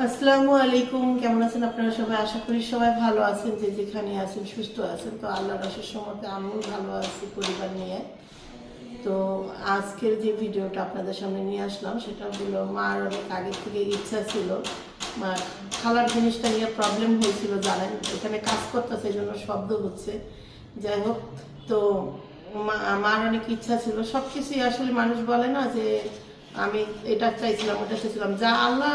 আসসালামু আলাইকুম কেমন আছেন আপনারা সবাই? আশা করি সবাই ভালো আছেন, যে যেখানে আছেন সুস্থ আছেন। তো আল্লাহ রসের সমতে আমিও ভালো আছি পরিবার নিয়ে। তো আজকের যে ভিডিওটা আপনাদের সামনে নিয়ে আসলাম, সেটা হলো মার অনেক আগের থেকে ইচ্ছা ছিল। মার খালার জিনিসটা নিয়ে প্রবলেম হয়েছিল, জানেন? এখানে কাজ করতেছে, এই জন্য শব্দ হচ্ছে। যাই হোক, তো মা- মার অনেক ইচ্ছা ছিল। সব কিছুই আসলে মানুষ বলে না যে আমি এটা চাইছিলাম, ওটা চাইছিলাম। যা আল্লাহ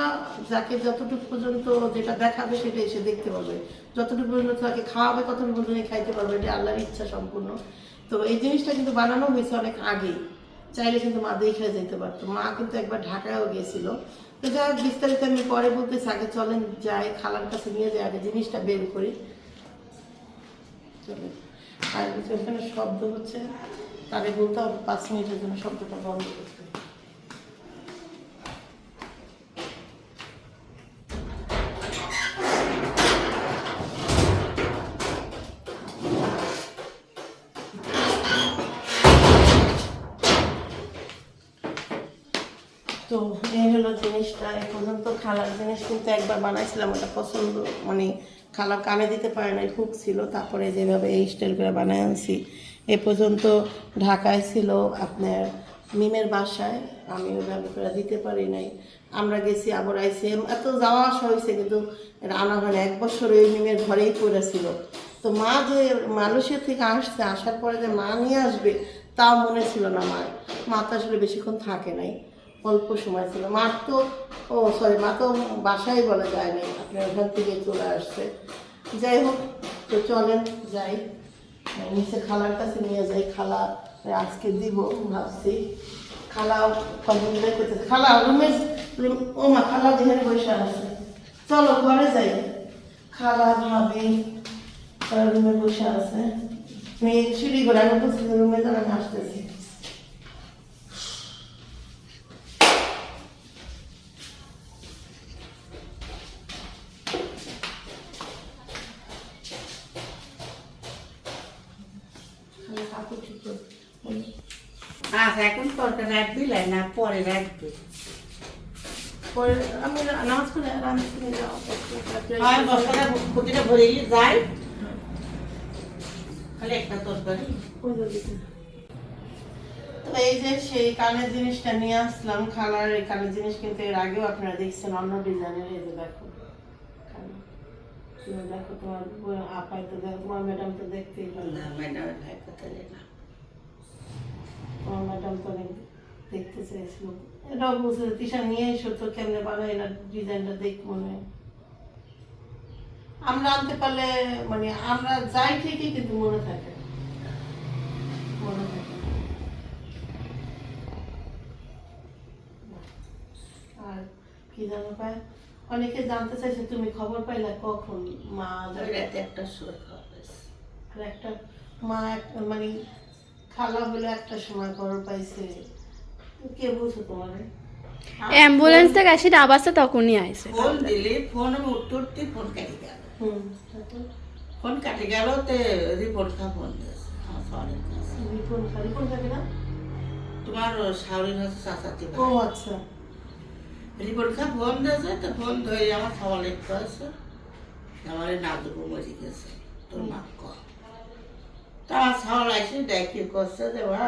যাকে যতটুকু পর্যন্ত যেটা দেখাবে সেটা এসে দেখতে পাবে যতটুকু পর্যন্ত তাকে খাওয়াবে, ততটুকু পর্যন্ত খাইতে পারবে। এটা আল্লাহর ইচ্ছা সম্পূর্ণ। তো এই জিনিসটা কিন্তু বানানো হয়েছে অনেক আগে। চাইলে কিন্তু মা দেখে যেতে পারতো। মা কিন্তু একবার ঢাকায়ও গিয়েছিল। তো যাই হোক, বিস্তারিত আমি পরে বলতেছি। আগে চলেন, যাই, খালার কাছে নিয়ে যাই, আগে জিনিসটা বের করি। চলেন। আর এখানে শব্দ হচ্ছে। তারে বলতে হবে পাঁচ মিনিটের জন্য শব্দটা বন্ধ করতে। খালার জিনিস কিন্তু একবার বানাইছিলাম, ওটা পছন্দ মানে খালা কানে দিতে পারে নাই, হুক ছিল। তারপরে যেভাবে এই স্টাইল করে বানায় আনছি, এ পর্যন্ত ঢাকায় ছিল আপনার মিমের বাসায়। আমি ওইভাবে করে দিতে পারি নাই। আমরা গেছি আবার আইসি এত যাওয়া আসা হয়েছে, কিন্তু আনা হয় এক বছর ওই মিমের ঘরেই পড়েছিল তো মা যে মালয়েশিয়া থেকে আসছে, আসার পরে যে মা নিয়ে আসবে, তাও মনে ছিল না মার। মা তো আসলে বেশিক্ষণ থাকে নাই। অল্প সময় ছিল। মার তো, ও সরি মা তো বাসায় বলা যায় না আপনার ওখান থেকে চলে আসছে। যাই হোক, তো চলেন, যাই। নিচে খালার কাছে নিয়ে যাই। খালা আজকে দিব, ভাবছি। খালা কখন বের করতে খালা, রুমে ও মা, খালা যেখানে বসে আছে। চলো, ঘরে যাই। খালা, ভাবি রুমে বসে আছে। মেয়ে সিঁড়ি করে আমি রুমে আমি আসতেছি রাখবি না পরে রাখবি পরে আমি নামাজ করে যাও হয় ভরে যাই খালি একটা তরকারি তো এই যে সেই কানের জিনিসটা নিয়ে আসলাম খালার এই কানের জিনিস কিন্তু এর আগেও আপনারা দেখছেন অন্য ডিজাইনের এই যে দেখো দেখো তোমার আপাই তো দেখো তোমার ম্যাডাম তো দেখতেই পারে না ভাই কথা না তোমার ম্যাডাম তো অনেক দেখতে চাইছিল। এটাও বলছে তিশা নিয়ে এসো তো কেমনে বানাই না ডিজাইনটা দেখ মনে আমরা আনতে পারলে মানে আমরা যাই ঠিকই কিন্তু মনে থাকে মনে থাকে আর কি জানো পায় অনেকে জানতে চাইছে তুমি খবর পাইলা কখন? মা রাতে একটা সময় হয়েছে। আর একটা মা মানে খালা বলে একটা সময় খবর পাইছে। কে তোমার অ্যাম্বুলেন্স থেকে আসি আবাসে তখনই আইসে ফোন দিলে ফোন আমি উঠতে উঠতে ফোন কাটি গেল। ফোন কাটি গেল তে রিপোর্ট খা ফোন দিয়েছে আমার রিপন রিপন তোমার শাওরির হচ্ছে চাচাতি ও আচ্ছা। রিপোর্ট খা ফোন দিয়েছে তো ফোন ধরে আমার সওয়ালে কয়েছে আমার এই নাজুকু মরে গেছে তোর মা কর তা আমার আসে দেখি করছে যে ওরা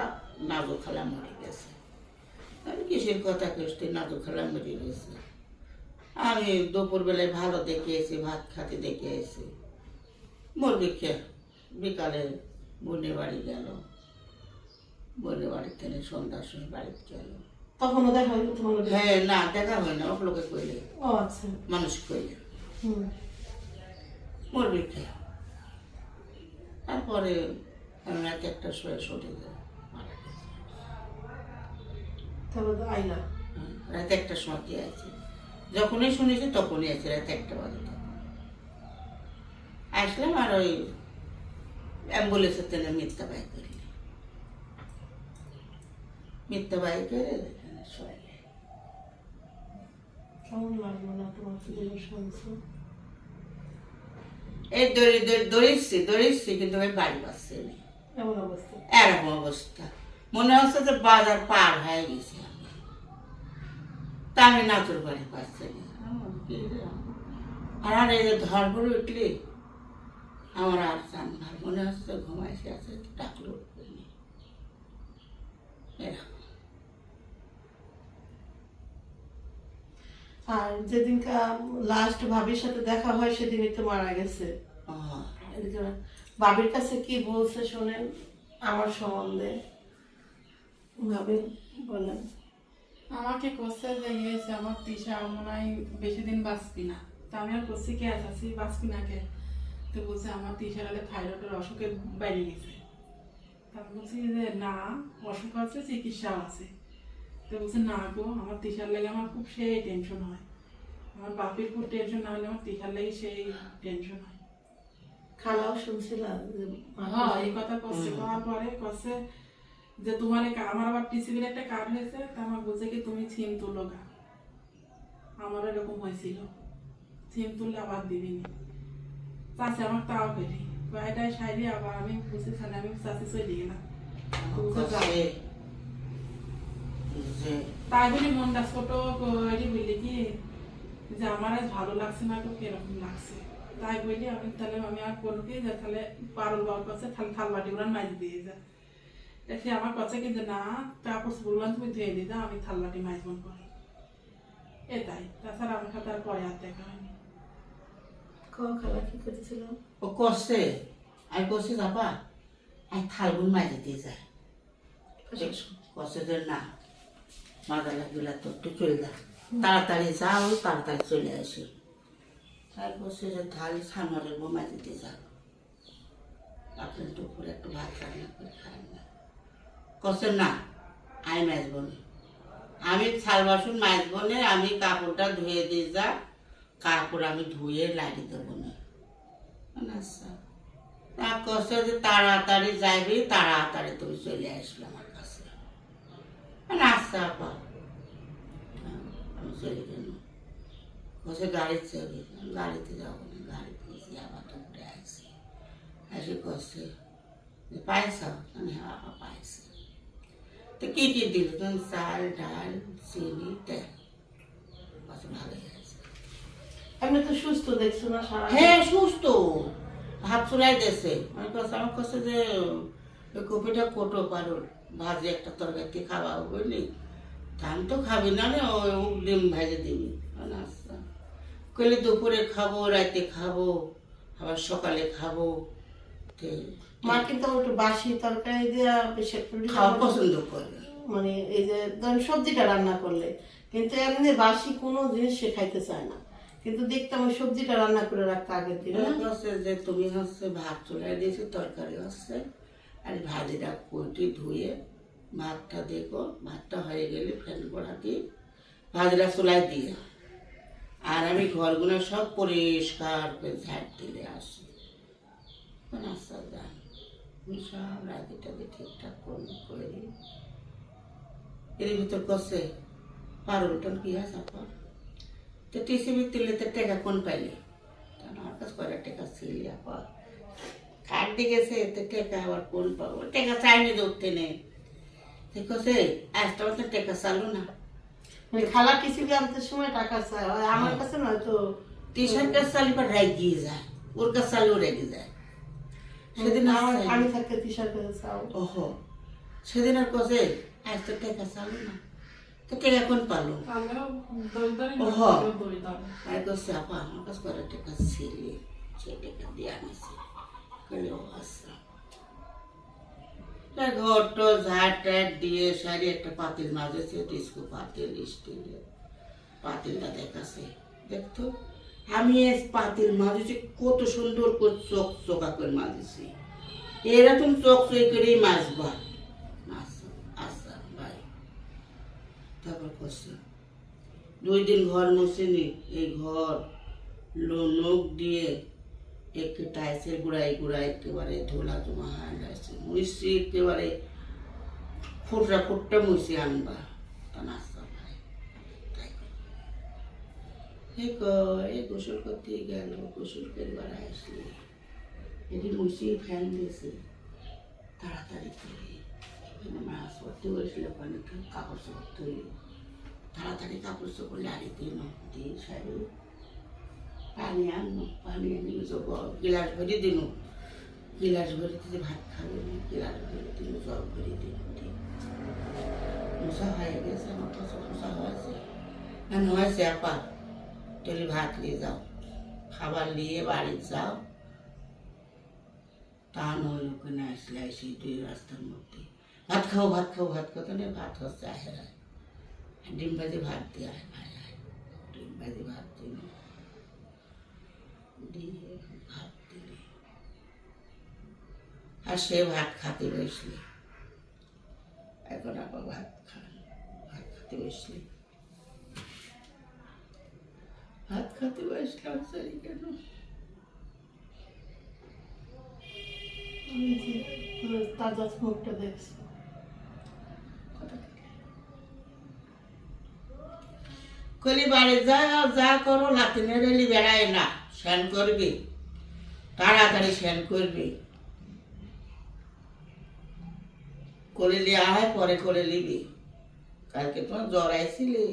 নাজু খালা মরে গেছে। আমি কিসের কথা কেসতে নাজু খালা মরে গেছে আমি দুপুরবেলায় ভালো দেখে এসে ভাত খাতে দেখে এসে মরবি খেয়ে বিকালে বোনের বাড়ি গেল। বোনের বাড়ি থেকে সন্ধ্যার সময় বাড়িতে গেল। তখনও দেখা হইল তোমার হ্যাঁ না দেখা হয় না লোকে কইলে। ও আচ্ছা। মানুষ কইলে। মরবি কে তারপরে আমি রাত একটা শোয়ে সরে যাই মারা গেছে তারপর তো আইলা রাত একটা সময় দিয়ে আছে? যখনই শুনেছি তখনই আছে রাত একটা বাজে আসলাম আর ওই অ্যাম্বুলেন্সের তেলে মিথ্যা বাই করি। মিথ্যা বাই করে এখানে কেমন লাগল না তোমার শুনছো এই দড়ি দড়ি দড়িচ্ছি দড়িচ্ছি কিন্তু ওই বাড়ি পাচ্ছে না। এমন অবস্থা। এরকম অবস্থা। মনে হচ্ছে যে বাজার পার হয়ে গেছে। তা আমি নাচুর বাড়ি পাচ্ছি না আর আর এই যে ধরপড়ে উঠলি আমার আর চান ভার মনে হচ্ছে ঘুমাইছে আছে ডাকলো এরকম আর যেদিনকা লাস্ট ভাবির সাথে দেখা হয় সেদিনই তো মারা গেছে। ভাবির কাছে কি বলছে শোনেন আমার সম্বন্ধে। ভাবি বলেন। আমাকে কোসে যে গিয়েছে আমার তিশা মনে হয় বেশি দিন বাঁচবি না। তা আমি আর করছি কে? আছি বাঁচবি না কে? তো বলছে আমার তিশার আগে থাইরয়েডের অসুখে বাইরে গেছে। তা আমি বলছি যে না অসুখ আছে চিকিৎসাও আছে। তো বলছে না গো আমার তিশার লাগে আমার খুব সেই টেনশন হয়। আমার বাপের খুব টেনশন না হলে আমার তিশার লাগে সেই টেনশন হয়। খালাও শুনছিলাম হ্যাঁ এই কথা করছে। করার পরে করছে যে তোমার আমার আবার টিসিবির একটা কার্ড হয়েছে তা আমার বলছে কি তুমি সিম তুলো গা। আমার এরকম হয়েছিল। সিম তুললে আবার দিবিনি চাষে আমার তাও পেলি। কয়টায় সাইডে আবার আমি বুঝে তাহলে আমি চাষে চলে গেলাম। তাই বলি মনটা ছোট করি বলি কি যে আমার আজ ভালো লাগছে না তো কীরকম লাগছে? তাই বলি আমি তাহলে আমি আর করব কি যে তাহলে পারুল বাবার কাছে তাহলে থাল বাটি গুলো মাঝ দিয়ে যা। সে আমার কাছে কিন্তু না কাপড় বললাম তুমি ধুয়ে দিয়ে দাও আমি থাল বাটি মাঝবন করি। এটাই। তাছাড়া আমার সাথে আর পরে আর দেখা হয়নি। খালা কি করেছিল? ও করছে। আমি করছি যাবা আমি থালগুন মাঝে দিয়ে যায়। করছে যে না মাথা লাগলে তো একটু চলে যা। তাড়াতাড়ি যাও তাড়াতাড়ি চলে আসি। তাই করছে যে থালি সামনের মাঝে দিয়ে যাও আপনি দুপুরে একটু ভাত রান্না করে খান না করছে না, আমি মাছবো না আমি থাল বাসন মাছবো না আমি কাপড়টা ধুয়ে দিয়ে যা, কাপড় আমি ধুয়ে লাগিয়ে দেবো না। আচ্ছা তা কষ্ট যে তাড়াতাড়ি যাইবি, তাড়াতাড়ি তুমি চলে আসবে আমার কাছে। মানে আচ্ছা আপা। আমি চলে গেল বসে গাড়ি চলে গাড়িতে যাব না, গাড়িতে আবার তো আসছি এসে করছে যে পাইছ হ্যাঁ আপা পাইছি তো কি কি দিল? তুমি চাল ডাল চিনি তেল। কত ভালো হয়েছে। এমনি তো সুস্থ দেখছ না সারা হ্যাঁ সুস্থ। ভাত চুলাই দিয়েছে। আমার কাছে আমার কাছে যে কপিটা কোটো পারো ভাজি একটা তরকারি খাওয়া বুঝলি আমি তো খাবি না রে ডিম ভেজে দিবি। আচ্ছা। কইলে দুপুরে খাব রাতে খাব আবার সকালে খাব। তো মা কিন্তু একটু বাসি তরকারি দিয়ে খাওয়া পছন্দ করে মানে এই যে ধরেন সবজিটা রান্না করলে কিন্তু এমনি বাসি কোনো জিনিস সে খাইতে চায় না। কিন্তু দেখতাম ওই সবজিটা রান্না করে রাখতে আগের দিন। করছে যে তুমি হচ্ছে ভাত চুলাই দিয়েছ তরকারি হচ্ছে আর ভাজিটা কুটি ধুয়ে ভাতটা দেখো ভাতটা হয়ে গেলে ফ্যান করা দিয়ে ভাজিটা চুলাই দিয়ে। আর আমি ঘরগুলো সব পরিষ্কার করে ঝাড় দিলে আসি। আচ্ছা যান সব রাতে টাতে ঠিকঠাক করে করে দিই এর ভিতর করছে পারুল টন কি আছে আপনার তো টিসিবি তুললে তো টাকা কোন পাইলে? আমার কাছে কয়টা টাকা ছিল আবার? কার দিকেছে তো টাকা আবার কোন পাবো? টাকা চাইনি ধরতে নেই। ঠিক আছে আজটা তো টাকা চালু না। খালা টিসিবি আনতে সময় টাকা চায়। ওই আমার কাছে নয় তো। টি শার্ট কাছে চালি পর রেগিয়ে যায়। ওর কাছে চালিও রেগে যায়। সেদিন আমার। আমি থাকতে টিশার্ট কাছে চাও ওহো সেদিন আর কছে আজ তো টাকা চালু না। তো টাকা কোন পালো? আমরাও দই দই ওহো। দই দই আর করছে আপা আমার কাছে কয়টা টাকা ছিল? সে টাকা দিয়ে আনিছে। বলে ও আচ্ছা। তা ঘরটো ঝাড় দিয়ে সারি একটা পাতিল মাজেছে ডিস্কো পাতিল স্টিলের পাতিলটা দেখাছে। দেখতো? আমি এস পাতিল মাজেছি, কত সুন্দর করে চোখ চোখা করে মাজেছি। এরকম চোখ চোখ করেই মাজবা আচ্ছা ভাই। তারপর দুই দিন ঘর মুছিনি, এই ঘর লোক দিয়ে একটু টাইসের গুড়াই গুড়াই একেবারে ধোলা জমা হয়ে মুছি একেবারে ফুটরা ফুটটা মুছি আনবা তা নাস্তা এই ক- এই গোসল করতে গেল গোসল করবার আসলে এটি মুছি ফ্যান দিয়েছে তাড়াতাড়ি করে মাছ করতে বলেছিল ওখানে কাপড় চোপড় তৈরি তাড়াতাড়ি কাপড় চোপড় লাড়ি দিয়ে দিয়ে সারি পানি আনো পানি আনি যাব গিলাস ভরি দিনু গিলাস ভরি দিতে ভাত খাবে না গিলাস ভরি দিনু জল ভরি দিনু মশা হয়ে গেছে আমার কাছে মশা হয়েছে আমি হয়েছে আপা তাহলে ভাত নিয়ে যাও, খাবার নিয়ে বাড়ি যাও। তা নয় ওখানে আসলে আসি দুই রাস্তার মধ্যে। ভাত খাও ভাত খাও ভাত খাও, তাহলে ভাত হচ্ছে আহেরায় ডিম ভাজি ভাত দিয়ে আয় ভাই ডিম ভাজি ভাত দিল দিয়ে ভাত দিলে আর সে ভাত খাতে বসলে। এখন আবার ভাত খান, ভাত খাতে বসলে। ভাত খাতে বসলাম সরি কেন তাজা মুখটা দেখছি। কলি বাড়ি যা যা করো লাতিনে রেলি বেড়ায় না স্নান করবি। তাড়াতাড়ি স্নান করবি। করে লিয়া হয় পরে করে নিবি। কালকে তোমার জ্বর আইছিলি।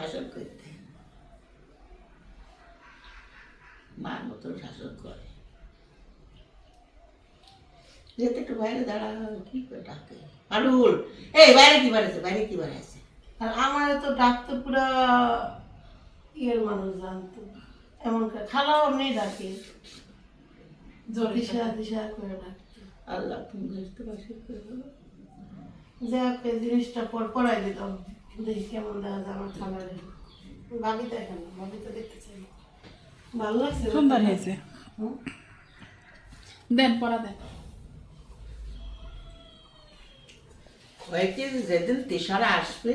শাসন করতে। মার মতো শাসন করে। যেতে একটু বাইরে দাঁড়া কি করে ডাকে? পারুল এই বাইরে কি বাড়াইছে বাইরে কি বাড়াইছে আর আমার তো ডাকতো পুরা ইয়ের মানুষ জানতো। এমন খালাও এমনি ডাকে। দিশা দিশা করে ডাকতো। আল্লাহ তুমি বুঝতে পারছি জিনিসটা পর পড়াই দিতাম দেখি কেমন দেখা যায় আমার খাবারে ভাবি দেখেন ভাবি তো দেখতে চাই। ভালো লাগছে? সুন্দর হয়েছে। দেন পড়া দেন। কয়েকদিন যেদিন তেসারা আসবে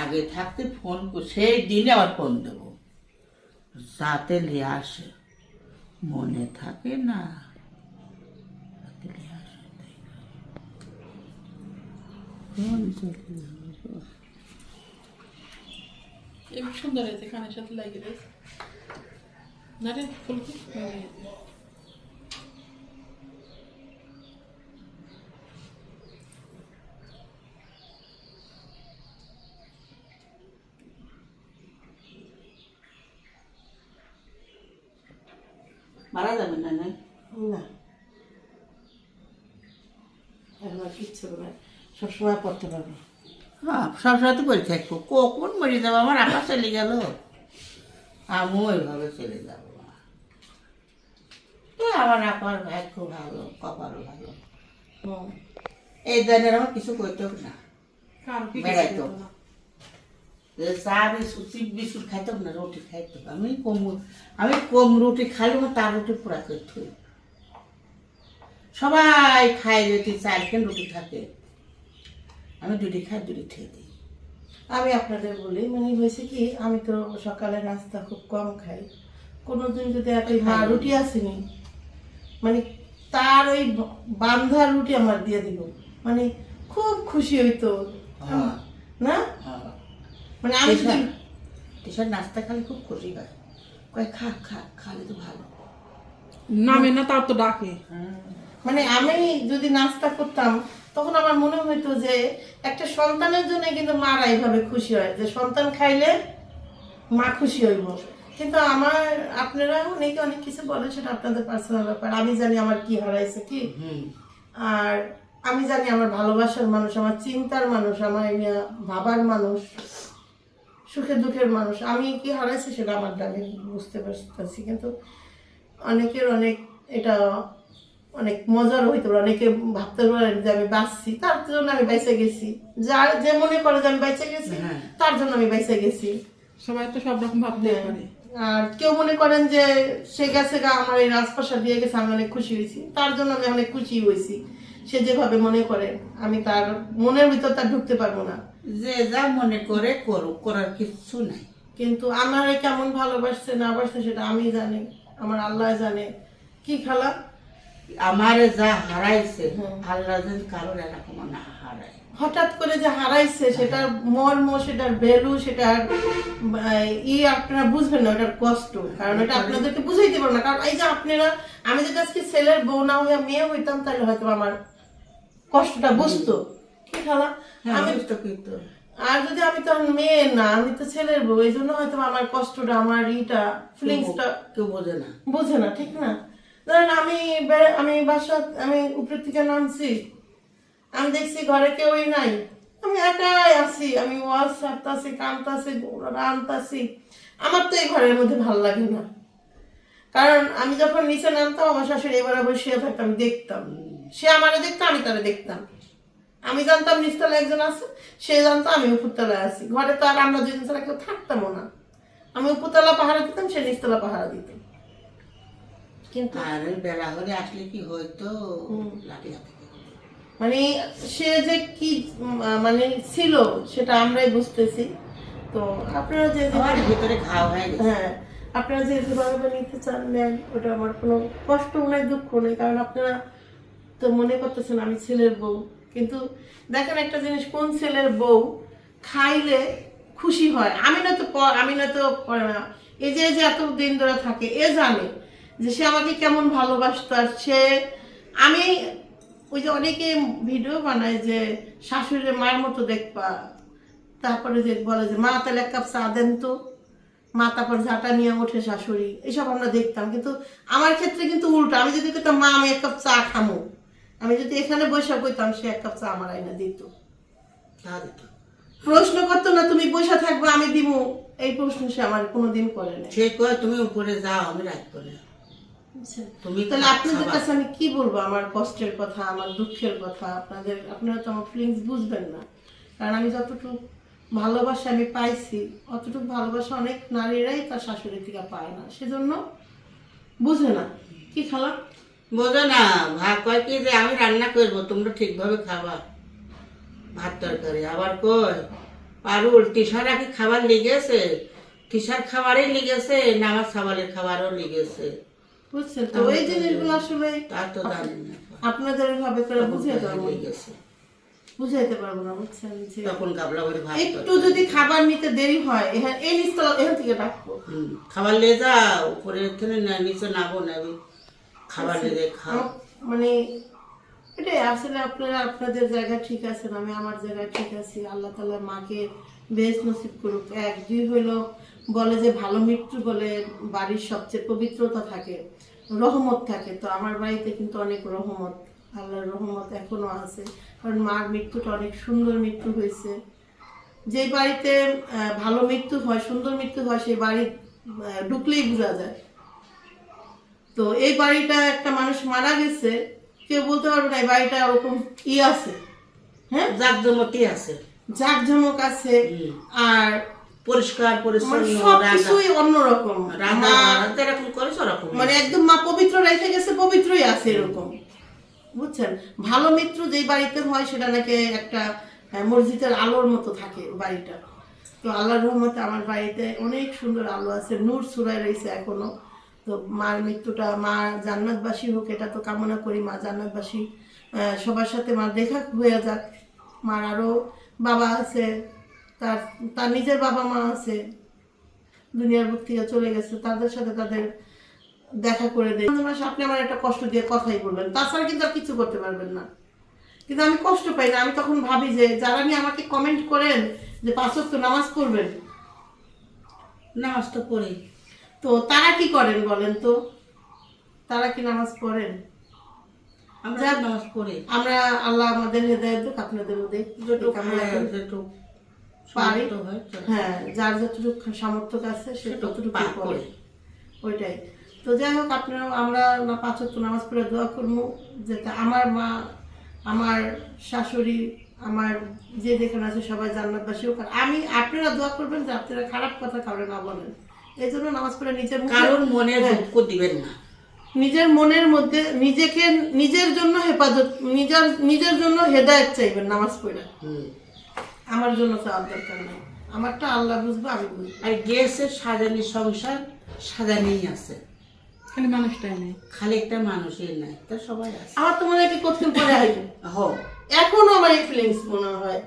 আগে থাকতে ফোন কর সেই দিনে আবার ফোন দেবো। যাতে নিয়ে আসে মনে থাকে না। ফোন চলে। এই সুন্দর হয়েছে কানের সাথে লাগিয়ে দিয়েছে না রে ফুলকি মারা যাবে না না না আর কিচ্ছু সবসময় পড়তে পারব হ্যাঁ সবসময় তো থাকব কখন মরে যাব? আমার আঁকা চলে গেল। আমিও ওইভাবে চলে যাব। আমার আপার ভালো কপালও ভালো। এই আমার কিছু করতেও না। বেড়াইতো। চা বিস্কুট চিপ বিস্কুট খাইতাম না রুটি খাইতাম আমি কম আমি কম রুটি খাইলে আমার তার রুটি পুরা করতে সবাই খায় রুটি চারখান রুটি থাকে। আমি দুটি খাই দুটি খেয়ে দিই। আমি আপনাদের বলি মানে হয়েছে কি আমি তো সকালে নাস্তা খুব কম খাই। কোনো দিন যদি একটা মা রুটি আসেনি মানে তার ওই ব- বান্ধা রুটি আমার দিয়ে দিল মানে খুব খুশি হইতো। হ্যাঁ। না? হ্যাঁ। মানে আমি যদি- নাস্তা খালে খুব খুশি হয়। কয় খা খা খালে তো ভালো। নামে না তার তো ডাকে। মানে আমি যদি নাস্তা করতাম তখন আমার মনে হইতো যে একটা সন্তানের জন্য কিন্তু মারা এইভাবে খুশি হয় যে সন্তান খাইলে মা খুশি হইব। কিন্তু আমার আপনারা অনেকে অনেক কিছু বলেন সেটা আপনাদের পার্সোনাল ব্যাপার। আমি জানি আমার কি হারাইছে কি। আর আমি জানি আমার ভালোবাসার মানুষ আমার চিন্তার মানুষ আমার ভাবার মানুষ সুখে দুঃখের মানুষ। আমি কি হারাইছি সেটা আমার আমি বুঝতে পারছি কিন্তু অনেকের অনেক এটা অনেক মজার হইতে পারে অনেকে ভাবতে পারেন যে আমি বাঁচছি তার জন্য আমি বেঁচে গেছি। যার যে মনে করে যে আমি বেঁচে গেছি হ্যাঁ। তার জন্য আমি বেঁচে গেছি। সবাই তো সব রকম ভাবতে পারে। আর কেউ মনে করেন যে সে গেছে গা আমার এই রাজপ্রাসাদ দিয়ে গেছে আমি অনেক খুশি হয়েছি। তার জন্য আমি অনেক খুশি হয়েছি। সে যেভাবে মনে করে আমি তার মনের ভিতর তার ঢুকতে পারব না। যে যা মনে করে করুক করার কিছু নাই। কিন্তু আমার কেমন ভালোবাসছে না বাসছে সেটা আমি জানি আমার আল্লাহ জানে। কি খালা? আমারে যা হারাইছে আল্লাহ যেন কারোর এরকম না হারায়। হঠাৎ করে যে হারাইছে সেটার মর্ম সেটার ভ্যালু সেটার ই আপনারা বুঝবেন না ওটার কষ্ট। কারণ এটা আপনাদেরকে বুঝাইতে পারব না। কারণ এই যে আপনারা আমি যদি আজকে ছেলের বউ না হইয়া মেয়ে হইতাম তাহলে হয়তো আমার কষ্টটা বুঝতো। কি খালা? হ্যাঁ আমি বুঝতে কিন্তু। আর যদি আমি তো মেয়ে না আমি তো ছেলের বউ এই জন্য হয়তো আমার কষ্টটা আমার ইটা ফিলিংসটা কেউ বোঝে না। বোঝে না ঠিক না? ধরেন আমি আমি বাসা, আমি উপরের থেকে নামছি। আমি দেখছি ঘরে কেউই নাই। আমি একাই আছি, আমি ওয়াজ সারতাছি, কানতাছি রানতাছি আমার তো এই ঘরের মধ্যে ভালো লাগে না। কারণ আমি যখন নিচে নামতাম, আমার শাশুড়ি এবার বসে থাকতাম দেখতাম। সে আমারে দেখতো, আমি তারা দেখতাম। আমি জানতাম নিচতলা একজন আছে, সে জানতো আমি উপরতলায় আছি। ঘরে তো আর আমরা দুজন ছাড়া কেউ থাকতামও না। আমি উপরতলা পাহারা দিতাম, সে নিচতলা পাহারা দিত। কিন্তু আর ওই বেলা হলে আসলে কি হয়তো লাঠি হাতে মানে সে যে কি মানে ছিল সেটা আমরাই বুঝতেছি। তো আপনারা যে ভিতরে ঘাও হয়ে গেছে। হ্যাঁ আপনারা যে যেভাবে নিতে চান নেন ওটা আমার কোনো কষ্ট নাই দুঃখ নেই। কারণ আপনারা তো মনে করতেছেন আমি ছেলের বউ। কিন্তু দেখেন একটা জিনিস কোন ছেলের বউ খাইলে খুশি হয়? আমি না তো আমি না। তো এই যে এই যে এত দিন ধরে থাকে এ জানে যে সে আমাকে কেমন ভালোবাসত আর সে আমি ওই যে অনেকে ভিডিও বানায় যে শাশুড়ির মায়ের মতো দেখবা তারপরে যে বলে যে মা তাহলে এক কাপ চা দেন তো। মা তারপর ঝাঁটা নিয়ে ওঠে শাশুড়ি এসব আমরা দেখতাম। কিন্তু আমার ক্ষেত্রে কিন্তু উল্টো আমি যদি কইতাম মা আমি এক কাপ চা খামো। আমি যদি এখানে বসে কইতাম সে এক কাপ চা আমার আইনা দিত। তা দিত। প্রশ্ন করতো না তুমি বসে থাকবে আমি দিব এই প্রশ্ন সে আমার কোনোদিন করে না সে কয় তুমি উপরে যাও আমি রাখব না তুমি তাহলে আপনাদের খাবা। কাছে আমি কি বলব? আমার কষ্টের কথা আমার দুঃখের কথা আপনাদের আপনারা তো আমার ফিলিংস বুঝবেন না। কারণ আমি যতটুকু ভালোবাসা আমি পাইছি অতটুকু ভালোবাসা অনেক নারীরাই তার শাশুড়ি থেকে পায় না। সেজন্য বুঝে না। কি খালা? বোঝো না। কয় কি যে আমি রান্না করব তোমরা ঠিকভাবে খাবা। ভাত তরকারি। আবার কই? পারুল টিসারা কি খাবার লিগেছে? টিসার খাবারই লিগেছে না আমার সাবালের খাবারও লিগেছে। বুঝছেন তো? ওই জিনিসগুলো আসলে তা তো জানি না আপনাদের ভাবে করে না। লিগেছে বুঝাইতে পারব না বুঝছেন? যে তখন কাবলা করে ভাত একটু যদি খাবার নিতে দেরি হয় এখানে এই নিচতলা এখান থেকে ডাকবো খাবার নিয়ে যাও উপরে এখানে না নিচে নাবো না আমি খাবার নিয়ে খাও। মানে এটাই আসলে আপনারা আপনাদের জায়গা ঠিক আছেন আমি আমার জায়গায় ঠিক আছি। আল্লাহ তালা মাকে বেশ নসিব করুক। এক দুই হইল বলে যে ভালো মৃত্যু বলে বাড়ির সবচেয়ে পবিত্রতা থাকে। রহমত থাকে। তো আমার বাড়িতে কিন্তু অনেক রহমত আল্লাহর রহমত এখনও আছে। কারণ মার মৃত্যুটা অনেক সুন্দর মৃত্যু হয়েছে। যে বাড়িতে ভালো মৃত্যু হয় সুন্দর মৃত্যু হয় সেই বাড়ি ঢুকলেই বোঝা যায়। তো এই বাড়িটা একটা মানুষ মারা গেছে কেউ বলতে পারবে না এই বাড়িটা ওরকম ই আছে। হ্যাঁ? জাকজমতি আছে। জাকজমক আছে। আর পরিষ্কার মানে অন্যরকম। রান্না যেরকম মানে একদম মা পবিত্র রেখে গেছে পবিত্রই আছে এরকম। বুঝছেন? ভালো মিত্র যেই বাড়িতে হয় সেটা নাকি একটা মসজিদের আলোর মতো থাকে বাড়িটা। তো আল্লাহর রহমতে আমার বাড়িতে অনেক সুন্দর আলো আছে নূর সুরাই রয়েছে এখনও। তো মার মৃত্যুটা মা জান্নাতবাসী হোক এটা তো কামনা করি মা জান্নাতবাসী আহ, সবার সাথে মা দেখা হয়ে যাক। মার আরও বাবা আছে তার তার নিজের বাবা মা আছে দুনিয়ার বুক থেকে চলে গেছে তাদের সাথে তাদের দেখা করে দেয়। মাস আপনি আমার একটা কষ্ট দিয়ে কথাই বলবেন তাছাড়া কিন্তু আর কিছু করতে পারবেন না। কিন্তু আমি কষ্ট পাই না আমি তখন ভাবি যে যারা নিয়ে আমাকে কমেন্ট করেন যে পাঁচ ওয়াক্ত নামাজ পড়বেন নামাজ তো পড়ি। তো তারা কি করেন বলেন তো? তারা কি নামাজ পড়েন? আমরা নামাজ পড়ি। আমরা আল্লাহ আমাদের হেদায়ত দেখ আপনাদেরও পারি। হয় যার যতটুকু সামর্থ্য আছে সে ততটুকু করে। ওইটাই। তো যাই হোক আপনারা আমরা না পাঁচ নামাজ পড়ে দোয়া করব যাতে আমার মা আমার শাশুড়ি আমার যে যেখানে আছে সবাই জান্নাতবাসী হোক। আমি আপনারা দোয়া করবেন যে আপনারা খারাপ কথা কারণে না বলেন। এই জন্য নামাজ পড়ে নিজের কারোর মনে হ্যাঁ, দুঃখ দিবেন না। নিজের মনের মধ্যে নিজেকে নিজের জন্য হেফাজত নিজের নিজের জন্য হেদায়েত চাইবেন নামাজ পড়ে। আমার জন্য চাওয়ার দরকার নেই। আমারটা আল্লাহ বুঝব আমি বুঝব। আর গেছে সাজানি সংসার সাজানিই আছে। খালি মানুষটাই নেই। খালি একটা মানুষই নাই তা সবাই আছে। আমার তো মনে হয় কতক্ষণ পরে আসবে? হ। এখনও আমার এই ফিলিংস মনে হয়।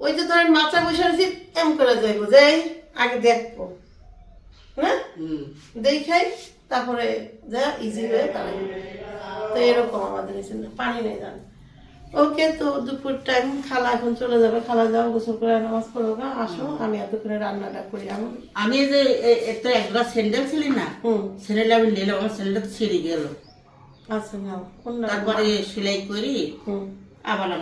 ওই যে ধরেন মাথা বসে আছি এম করে যাইবো যাই আগে দেখব। হ্যাঁ? দেখাই তারপরে যা ইজি হয়ে দাঁড়াই তো এরকম আমাদের পানি নেই জান। ওকে তো দুপুর টাইম খালা এখন চলে যাবে খালা যাও গোসল করে নামাজ পড়ো গা, আসো আমি এতক্ষণে রান্নাটা করি আমি আমি যে এ- এত গ্লাস স্যান্ডেল ছিলি না হুম। স্যান্ডেল আমি নিলাম আমার স্যান্ডেল ছিঁড়ে গেল। আচ্ছা নাও তারপরে সেলাই করি হুম। আবার আমার